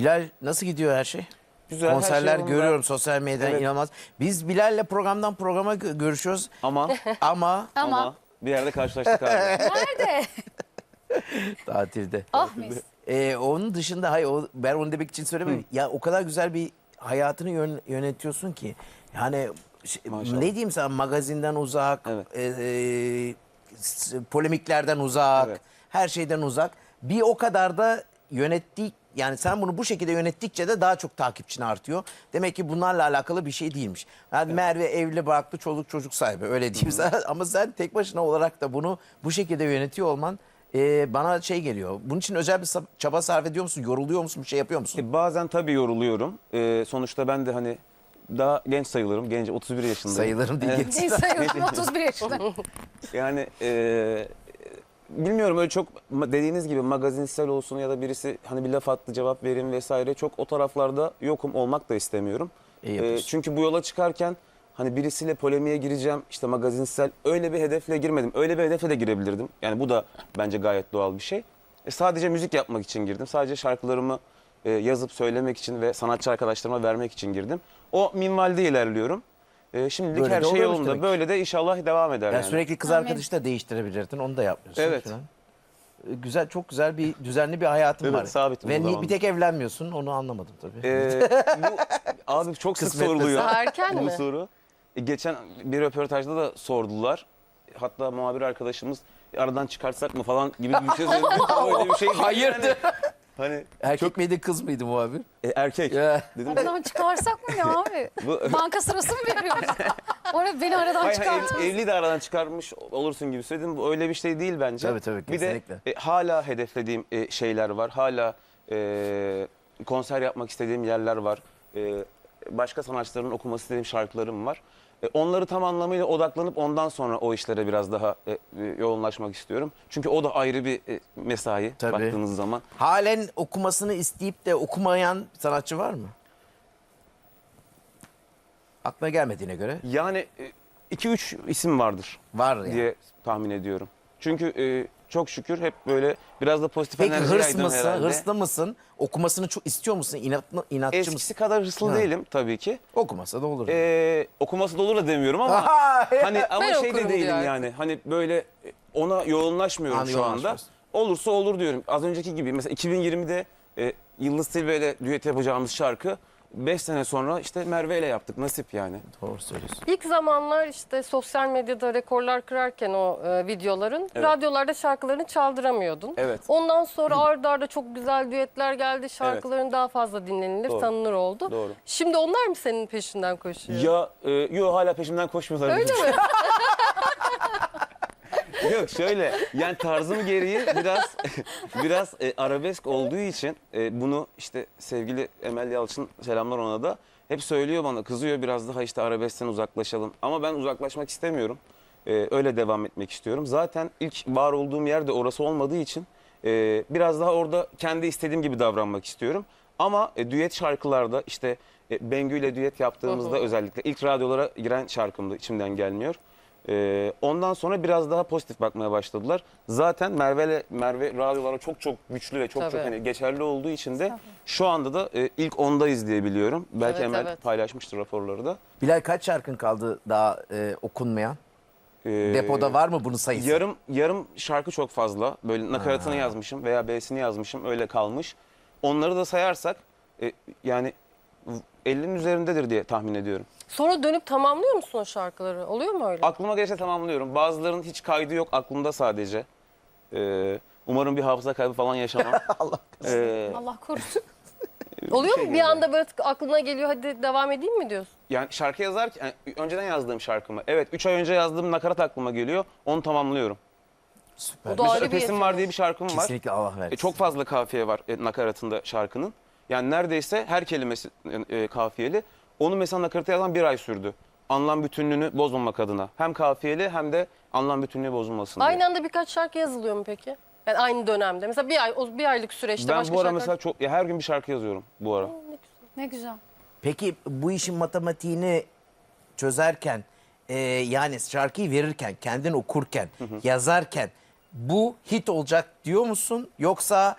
Bilal nasıl gidiyor her şey? Güzel, her Konserler şey görüyorum sosyal medyadan Evet. inanılmaz. Biz Bilal'le programdan programa gö- görüşüyoruz Ama ama ama bir yerde karşılaştık abi. Nerede? tatilde. ah mis. Ee, onun dışında hayır o, ben onu demek için söylemedim. Ya o kadar güzel bir hayatını yön- yönetiyorsun ki. Yani şey- Maşallah. ne diyeyim sana magazinden uzak, Evet. e, e, s- polemiklerden uzak, Evet. her şeyden uzak. Bir o kadar da yönettik yani sen bunu bu şekilde yönettikçe de daha çok takipçin artıyor. Demek ki bunlarla alakalı bir şey değilmiş. Yani Merve evli barklı çoluk çocuk sahibi öyle diyeyim sana. Ama sen tek başına olarak da bunu bu şekilde yönetiyor olman e, bana şey geliyor. Bunun için özel bir sa- çaba sarf ediyor musun? Yoruluyor musun? Bir şey yapıyor musun? E, Bazen tabii yoruluyorum. E, sonuçta ben de hani daha genç sayılırım. Genç 31 yaşındayım. Sayılırım diye. Evet. Sayılırım 31 yaşında. Yani e, bilmiyorum öyle çok dediğiniz gibi magazinsel olsun ya da birisi hani bir laf attı cevap vereyim vesaire çok o taraflarda yokum olmak da istemiyorum. İyi yapıyorsun. çünkü bu yola çıkarken hani birisiyle polemiğe gireceğim işte magazinsel öyle bir hedefle girmedim. Öyle bir hedefle de girebilirdim. Yani bu da bence gayet doğal bir şey. E, sadece müzik yapmak için girdim. Sadece şarkılarımı e, yazıp söylemek için ve sanatçı arkadaşlarıma vermek için girdim. O minvalde ilerliyorum. E, şimdilik Böyle her de şey oluyormuş yolunda. demek. Böyle de inşallah devam eder Yani yani. sürekli kız Amin. arkadaşı da değiştirebilirdin. Onu da yapmıyorsun. Evet. falan. E, Güzel, çok güzel bir düzenli bir hayatın Evet, var. sabit bu Ve ni- bir tek evlenmiyorsun. Onu anlamadım tabii. Ee, bu abi çok sık Kısmet soruluyor. Daha erken bu mi? soru. E, geçen bir röportajda da sordular. Hatta muhabir arkadaşımız "E, aradan çıkartsak mı falan gibi bir şey söyledi. Öyle bir şey değil Hayırdır? yani. Hani Erkek miydi kız mıydı muhabir? e, erkek. Ya. Dedim de, Aradan çıkarsak mı ya abi? bu, Banka sırası mı veriyoruz? Oraya beni aradan Hayır, hayır, çıkartın. ev- evli de aradan çıkarmış olursun gibi söyledim. Bu öyle bir şey değil bence. Tabii, tabii, Bir de kesinlikle. e, hala hedeflediğim e, şeyler var. Hala e, konser yapmak istediğim yerler var. E, başka sanatçıların okuması istediğim şarkılarım var. E, onları tam anlamıyla odaklanıp ondan sonra o işlere biraz daha e, e, yoğunlaşmak istiyorum. Çünkü o da ayrı bir e, mesai Tabii. baktığınız zaman. Halen okumasını isteyip de okumayan sanatçı var mı? Aklına gelmediğine göre. Yani 2-3 isim vardır. Var yani. diye tahmin ediyorum. Çünkü e, çok şükür hep böyle biraz da pozitif Peki enerji hırs yaydım mısın? herhalde. Hırslı mısın? Okumasını çok istiyor musun? İnatlı, inatçı Eskisi mısın? kadar hırslı Ha. değilim tabii ki. Okumasa da olur. Ee, okuması da olur da demiyorum ama hani ama Ben şey de okurum değilim diyor yani. Hani böyle ona yoğunlaşmıyorum Hani şu anda. yoğunlaşmıyorsun. Olursa olur diyorum. Az önceki gibi mesela 2020'de e, Yıldız Tilbe ile düet yapacağımız şarkı 5 sene sonra işte Merve ile yaptık. Nasip yani. Doğru söylüyorsun. İlk zamanlar işte sosyal medyada rekorlar kırarken o e, videoların Evet. radyolarda şarkılarını çaldıramıyordun. Evet. Ondan sonra arda arda çok güzel düetler geldi. Şarkıların daha fazla dinlenilir, Doğru. tanınır oldu. Doğru. Şimdi onlar mı senin peşinden koşuyor? Ya e, yo hala peşimden koşmuyorlar. Öyle mi? Yok şöyle yani tarzım gereği biraz biraz e, arabesk olduğu için e, bunu işte sevgili Emel Yalçın selamlar ona da hep söylüyor bana kızıyor biraz daha işte arabeskten uzaklaşalım ama ben uzaklaşmak istemiyorum. E, öyle devam etmek istiyorum. Zaten ilk var olduğum yer de orası olmadığı için e, biraz daha orada kendi istediğim gibi davranmak istiyorum. Ama e, düet şarkılarda işte e, Bengü ile düet yaptığımızda özellikle ilk radyolara giren şarkımdı içimden gelmiyor. Ee, ondan sonra biraz daha pozitif bakmaya başladılar. Zaten Merve'le Merve radyolara çok çok güçlü ve çok çok Tabii. hani geçerli olduğu için de şu anda da e, ilk ondayız diye biliyorum. Belki Evet, Emel evet. paylaşmıştır raporları da. Bilal kaç şarkın kaldı daha e, okunmayan? Ee, Depoda var mı bunun sayısı? Yarım yarım şarkı çok fazla. Böyle nakaratını yazmışım veya B'sini yazmışım öyle kalmış. Onları da sayarsak e, yani 50'nin üzerindedir diye tahmin ediyorum. Sonra dönüp tamamlıyor musun o şarkıları? Oluyor mu öyle? Aklıma gelirse tamamlıyorum. Bazılarının hiç kaydı yok aklımda sadece. Ee, umarım bir hafıza kaybı falan yaşamam. Allah Ee, Allah korusun. Oluyor şey mu? Bir gibi. anda böyle aklına geliyor hadi devam edeyim mi diyorsun? yani şarkı yazarken yani önceden yazdığım şarkımı. Evet 3 ay önce yazdığım nakarat aklıma geliyor. Onu tamamlıyorum. Süper. O da Bir ayrı bir öpesim yetenek. var diye bir şarkım var. Kesinlikle Allah versin. E, çok fazla kafiye var e, nakaratında şarkının. Yani neredeyse her kelimesi e, kafiyeli. Onu mesela nakarata yazan bir ay sürdü. Anlam bütünlüğünü bozmamak adına. Hem kafiyeli hem de anlam bütünlüğü bozulmasın diye. Aynı anda birkaç şarkı yazılıyor mu peki? Yani aynı dönemde. Mesela bir ay, o bir aylık süreçte ben başka bu ara şarkılar... mesela çok ya her gün bir şarkı yazıyorum bu ara. Ne güzel. Peki bu işin matematiğini çözerken e, yani şarkıyı verirken, kendin okurken, yazarken bu hit olacak diyor musun? Yoksa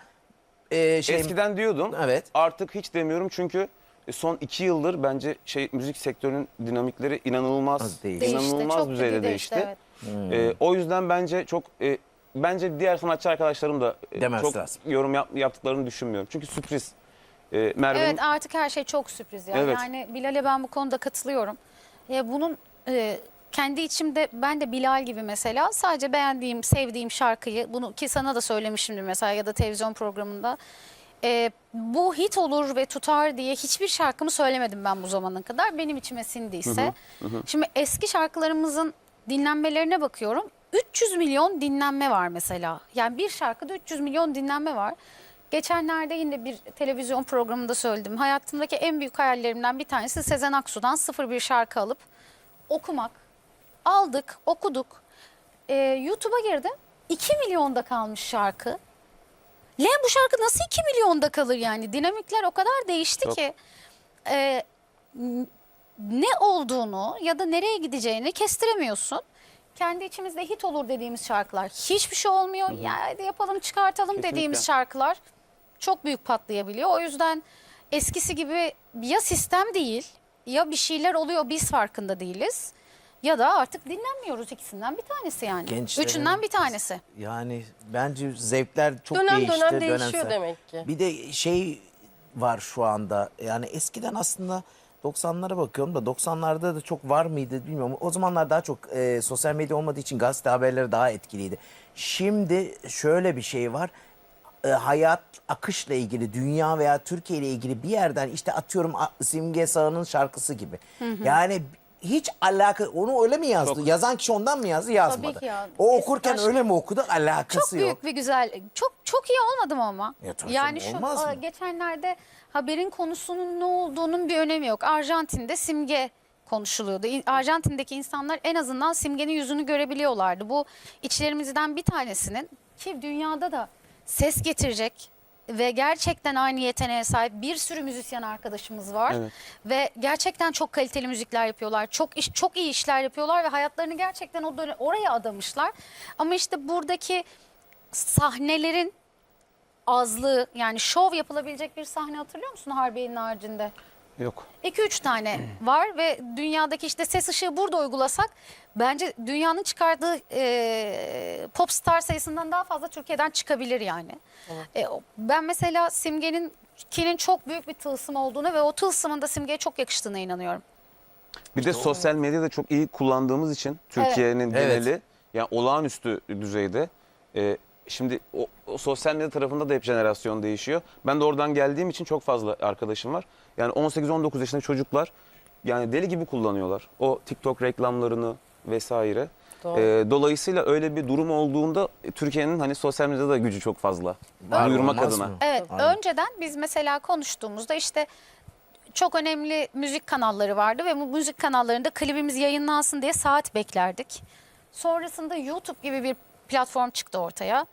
e, şey Eskiden diyordum. Evet. Artık hiç demiyorum çünkü son iki yıldır bence şey müzik sektörünün dinamikleri inanılmaz Az değişti. Değişti, inanılmaz çok düzeyde ciddi değişti. değişti, Ee, o yüzden bence çok e, bence diğer sanatçı arkadaşlarım da e, Demez çok lazım. yorum yap- yaptıklarını düşünmüyorum. Çünkü sürpriz. Ee, Merve'nin Evet artık her şey çok sürpriz ya. Evet. Yani Bilal'e ben bu konuda katılıyorum. Ya bunun e, kendi içimde ben de Bilal gibi mesela sadece beğendiğim, sevdiğim şarkıyı bunu ki sana da söylemişimdir mesela ya da televizyon programında. E, bu hit olur ve tutar diye hiçbir şarkımı söylemedim ben bu zamana kadar. Benim içime sindiyse. Şimdi eski şarkılarımızın dinlenmelerine bakıyorum. 300 milyon dinlenme var mesela. Yani bir şarkıda 300 milyon dinlenme var. Geçenlerde yine bir televizyon programında söyledim. Hayatımdaki en büyük hayallerimden bir tanesi Sezen Aksu'dan sıfır bir şarkı alıp okumak. Aldık, okuduk. Ee, YouTube'a girdim. 2 milyonda kalmış şarkı. Lan bu şarkı nasıl 2 milyonda kalır yani? Dinamikler o kadar değişti Çok. ki. e, ne olduğunu ya da nereye gideceğini kestiremiyorsun. Kendi içimizde hit olur dediğimiz şarkılar hiçbir şey olmuyor. Ya hadi yapalım çıkartalım Kesinlikle. dediğimiz şarkılar çok büyük patlayabiliyor. O yüzden eskisi gibi ya sistem değil ya bir şeyler oluyor biz farkında değiliz. Ya da artık dinlenmiyoruz ikisinden bir tanesi yani. Gençlerin- Üçünden bir tanesi. yani bence zevkler çok Dönem değişti. dönem değişiyor dönemsel. demek ki. Bir de şey var şu anda. Yani eskiden aslında 90'lara bakıyorum da 90'larda da çok var mıydı bilmiyorum. O zamanlar daha çok e, sosyal medya olmadığı için gazete haberleri daha etkiliydi. Şimdi şöyle bir şey var. E, hayat akışla ilgili, dünya veya Türkiye ile ilgili bir yerden işte atıyorum a- Simge Sağ'ın şarkısı gibi. Yani hiç alaka onu öyle mi yazdı? Çok. Yazan kişi ondan mı yazdı? Yazmadı. ki ya. O okurken Başka- öyle mi okudu? Alakası Çok büyük yok. bir güzel. Çok çok iyi olmadım ama. Ya tabii yani şu olmaz mı? geçenlerde haberin konusunun ne olduğunun bir önemi yok. Arjantin'de simge konuşuluyordu. Arjantin'deki insanlar en azından simgenin yüzünü görebiliyorlardı. Bu içlerimizden bir tanesinin ki dünyada da ses getirecek ve gerçekten aynı yeteneğe sahip bir sürü müzisyen arkadaşımız var Evet. ve gerçekten çok kaliteli müzikler yapıyorlar. Çok iş, çok iyi işler yapıyorlar ve hayatlarını gerçekten o dönem, oraya adamışlar. Ama işte buradaki sahnelerin azlığı yani şov yapılabilecek bir sahne hatırlıyor musun Harbiye'nin haricinde? Yok. 2-3 tane var ve dünyadaki işte ses ışığı burada uygulasak bence dünyanın çıkardığı e, pop star sayısından daha fazla Türkiye'den çıkabilir yani. E, ben mesela Simge'nin kinin çok büyük bir tılsım olduğunu ve o tılsımın da Simge'ye çok yakıştığına inanıyorum. Bir de sosyal medyada çok iyi kullandığımız için Türkiye'nin Evet. geneli yani olağanüstü düzeyde. e, şimdi o, o sosyal medya tarafında da hep jenerasyon değişiyor. Ben de oradan geldiğim için çok fazla arkadaşım var. Yani 18-19 yaşındaki çocuklar yani deli gibi kullanıyorlar. O TikTok reklamlarını vesaire. Doğru. E, dolayısıyla öyle bir durum olduğunda Türkiye'nin hani sosyal medyada da gücü çok fazla. Var, Duyurmak adına. mı? Evet, Aynen. önceden biz mesela konuştuğumuzda işte çok önemli müzik kanalları vardı ve bu müzik kanallarında klibimiz yayınlansın diye saat beklerdik. Sonrasında YouTube gibi bir platform çıktı ortaya.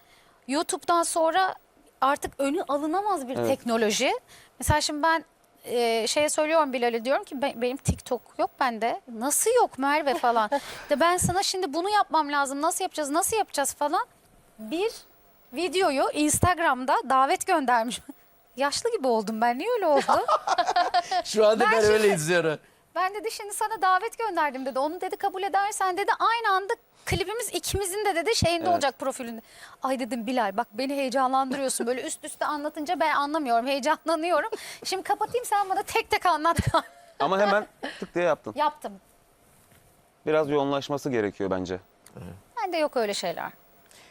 YouTube'dan sonra artık önü alınamaz bir Evet. teknoloji. Mesela şimdi ben e, şeye söylüyorum Bilal'e diyorum ki "Be- benim TikTok yok bende. Nasıl yok Merve falan. de ben sana şimdi bunu yapmam lazım. Nasıl yapacağız? Nasıl yapacağız falan. Bir videoyu Instagram'da davet göndermiş. Yaşlı gibi oldum ben. Niye öyle oldu? Şu anda Ben ben, şimdi- öyle izliyorum. ben dedi şimdi sana davet gönderdim dedi. Onu dedi kabul edersen dedi aynı anda klibimiz ikimizin de dedi şeyinde Evet. olacak profilinde. Ay dedim Bilal bak beni heyecanlandırıyorsun. Böyle üst üste anlatınca ben anlamıyorum. Heyecanlanıyorum. Şimdi kapatayım sen bana tek tek anlat. Ama hemen tık diye yaptın. Yaptım. Biraz yoğunlaşması gerekiyor bence. Bende yok öyle şeyler.